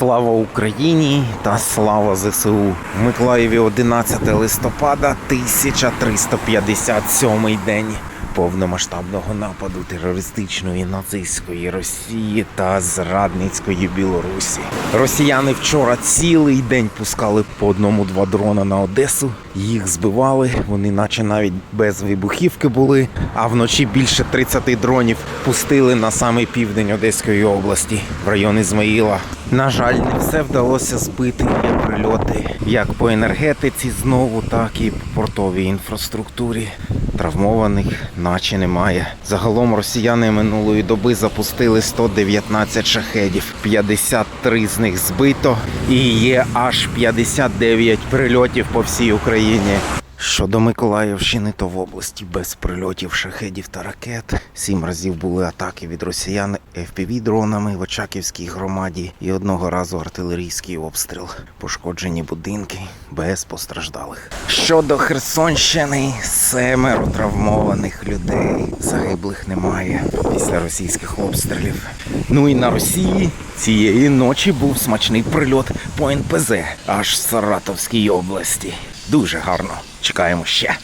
Слава Україні та слава ЗСУ. В Миколаєві 11 листопада 1357 день повномасштабного нападу терористичної нацистської Росії та зрадницької Білорусі. Росіяни вчора цілий день пускали по одному-два дрона на Одесу. Їх збивали, вони наче навіть без вибухівки були. А вночі більше 30 дронів пустили на самий південь Одеської області, в район Ізмаїла. На жаль, не все вдалося збити. Прильоти як по енергетиці знову, так і по портовій інфраструктурі. Травмованих наче немає. Загалом росіяни минулої доби запустили 119 шахедів, 53 з них збито, і є аж 59 прильотів по всій Україні. Щодо Миколаївщини, то в області без прильотів шахедів та ракет. Сім разів були атаки від росіян fpv дронами в Очаківській громаді і одного разу артилерійський обстріл. Пошкоджені будинки без постраждалих. Щодо Херсонщини, семеро травмованих людей. Загиблих немає після російських обстрілів. Ну і на Росії цієї ночі був смачний прильот по НПЗ аж в Саратовській області. Дуже гарно. Чекаємо ще.